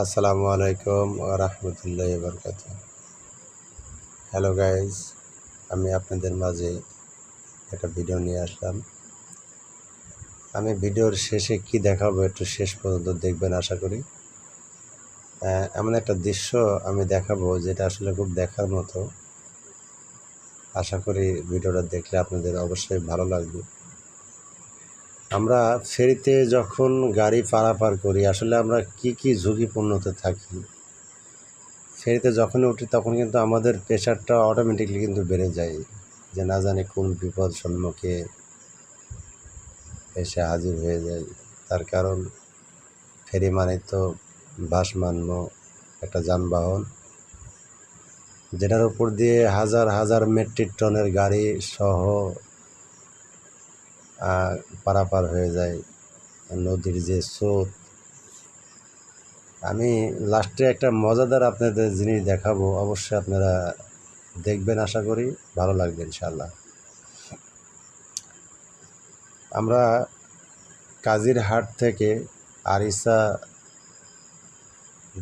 আসসালামু আলাইকুম রহমতুল্লাহ বরকাত হ্যালো গাইজ আমি আপনাদের মাঝে একটা ভিডিও নিয়ে আসলাম। আমি ভিডিওর শেষে কি দেখাবো একটু শেষ পর্যন্ত দেখবেন আশা করি। এমন একটা দৃশ্য আমি দেখাবো যেটা আসলে খুব দেখার মতো। আশা করি ভিডিওটা দেখলে আপনাদের অবশ্যই ভালো লাগবে। আমরা ফেরিতে যখন গাড়ি পারাপার করি, আসলে আমরা কি কি ঝুঁকিপূর্ণতে থাকি? ফেরিতে যখন উঠি, তখন কিন্তু আমাদের প্রেশারটা অটোমেটিকলি কিন্তু বেড়ে যায় যে না জানি কোন বিপদ সম্মুখে এসে হাজির হয়ে যায় তার কারণ, ফেরি মানে তো ভাসমান্য একটা যানবাহন, যেটার উপর দিয়ে হাজার হাজার মেট্রিক টনের গাড়ি সহ পারাপার হয়ে যায় নদীর যে স্রোত। আমি লাস্টে একটা মজাদার আপনাদের জিনিস দেখাবো, অবশ্যই আপনারা দেখবেন আশা করি, ভালো লাগবে ইনশাল্লাহ আমরা কাজিরহাট থেকে আরিসা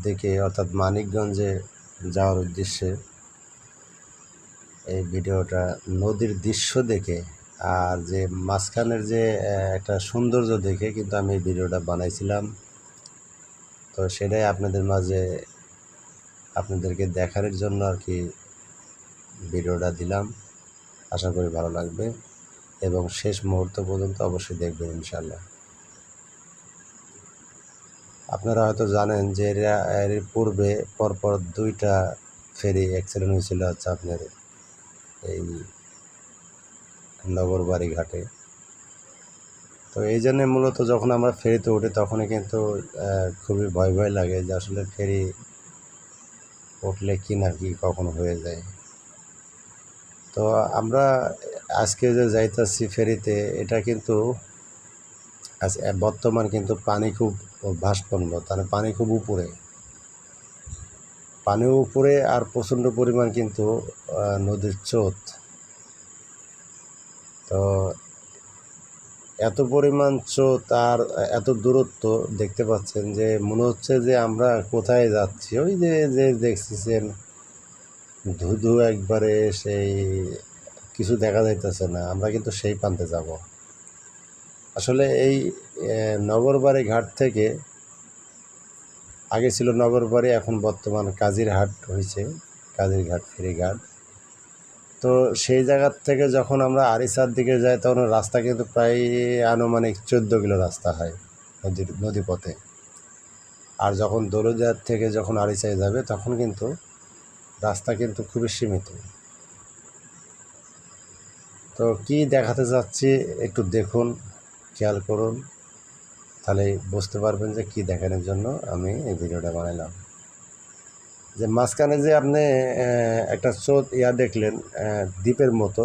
দিকে, অর্থাৎ মানিকগঞ্জে যাওয়ার উদ্দেশ্যে এই ভিডিওটা নদীর দৃশ্য দেখে আর যে মাঝখানের যে একটা সৌন্দর্য দেখে কিন্তু আমি ভিডিওটা বানাইছিলাম। তো সেটাই আপনাদের মাঝে আপনাদেরকে দেখার জন্য আর কি ভিডিওটা দিলাম। আশা করি ভালো লাগবে এবং শেষ মুহূর্ত পর্যন্ত অবশ্যই দেখবেন ইনশাল্লাহ আপনারা হয়তো জানেন যে এর পূর্বে পরপর দুইটা ফেরি অ্যাক্সিডেন্ট হয়েছিল হচ্ছে আপনার এই নগরবাড়ি ঘাটে। তো এই জন্যে মূলত যখন আমরা ফেরিতে উঠি তখনই কিন্তু খুবই ভয় ভয় লাগে যে আসলে ফেরি উঠলে কি না কি কখন হয়ে যায়। তো আমরা আজকে যে যাইতেছি ফেরিতে, এটা কিন্তু বর্তমান কিন্তু পানি খুব ভাসপন্ন তার পানি খুব উপরে। পানি উপরে আর প্রচণ্ড পরিমাণ কিন্তু নদীর স্রোত। তো এত পরিমাণ স্রোত আর এত দূরত্ব দেখতে পাচ্ছেন যে মনে হচ্ছে যে আমরা কোথায় যাচ্ছি। ওই যে যে দেখতেছেন, ধুধু একবারে সেই কিছু দেখা যাইতেছে না, আমরা কিন্তু সেই প্রান্তে যাব। আসলে এই নগরবাড়ি ঘাট থেকে আগে ছিল নগরবাড়ি, এখন বর্তমান কাজিরহাট হয়েছে কাজির কাজিরঘাট ফেরিঘাট। তো সেই জায়গার থেকে যখন আমরা আরিসার দিকে যাই, তখন রাস্তা কিন্তু প্রায় আনুমানিক চোদ্দ কিলো রাস্তা হয় নদীর নদীপথে। আর যখন দৌলজার থেকে যখন আরিসায় যাবে, তখন কিন্তু রাস্তা কিন্তু খুবই সীমিত। তো কি দেখাতে যাচ্ছি একটু দেখুন, খেয়াল করুন, তাহলে বুঝতে পারবেন যে কি দেখানোর জন্য আমি এই ভিডিওটা বানালাম যে মাঝখানে যে আপনি একটা স্রোত ইয়া দেখলেন দ্বীপের মতো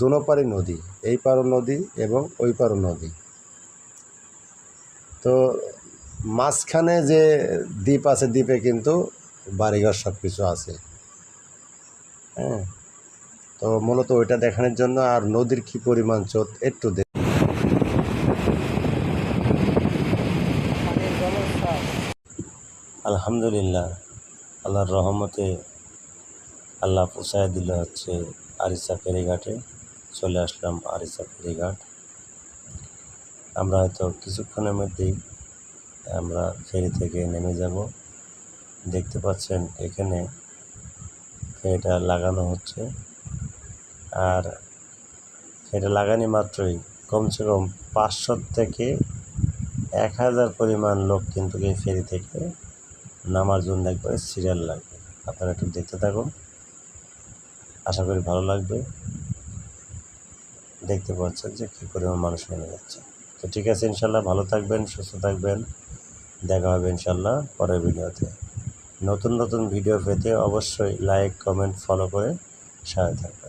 দুনো পারে নদী এই পারও নদী এবং ওই পারও নদী। তো মাঝখানে যে দ্বীপ আছে দ্বীপে কিন্তু বাড়িঘর সব কিছু আছে। হ্যাঁ? তো মূলত ওইটা দেখানোর জন্য আর নদীর কি পরিমাণ স্রোত একটু দেখ আলহামদুলিল্লাহ। আল্লাহর রহমতে আল্লাহ পোষায় দিলে হচ্ছে আরিসা ফেরিঘাটে। চলে আসলাম আরিসা ফেরিঘাট। আমরা হয়তো কিছুক্ষণের মধ্যেই আমরা ফেরি থেকে নেমে যাব। দেখতে পাচ্ছেন এখানে ফেরিটা লাগানো হচ্ছে। আর ফেরিটা লাগানি মাত্রই কমসে কম পাঁচশো থেকে এক হাজার পরিমাণ লোক কিন্তু এই ফেরি থেকে নামার জন্য একবারে সিরিয়াল লাগবে। আপনারা একটু দেখতে থাকুন। আশা করি ভালো লাগবে। দেখতে পাচ্ছেন যে কী পরিমাণ মানুষ নেমে যাচ্ছে। তো ঠিক আছে, ইনশাল্লাহ ভালো থাকবেন, সুস্থ থাকবেন। দেখা হবে ইনশাল্লাহ পরের ভিডিওতে। নতুন নতুন ভিডিও পেতে অবশ্যই লাইক কমেন্ট ফলো করে সাথে থাকবেন।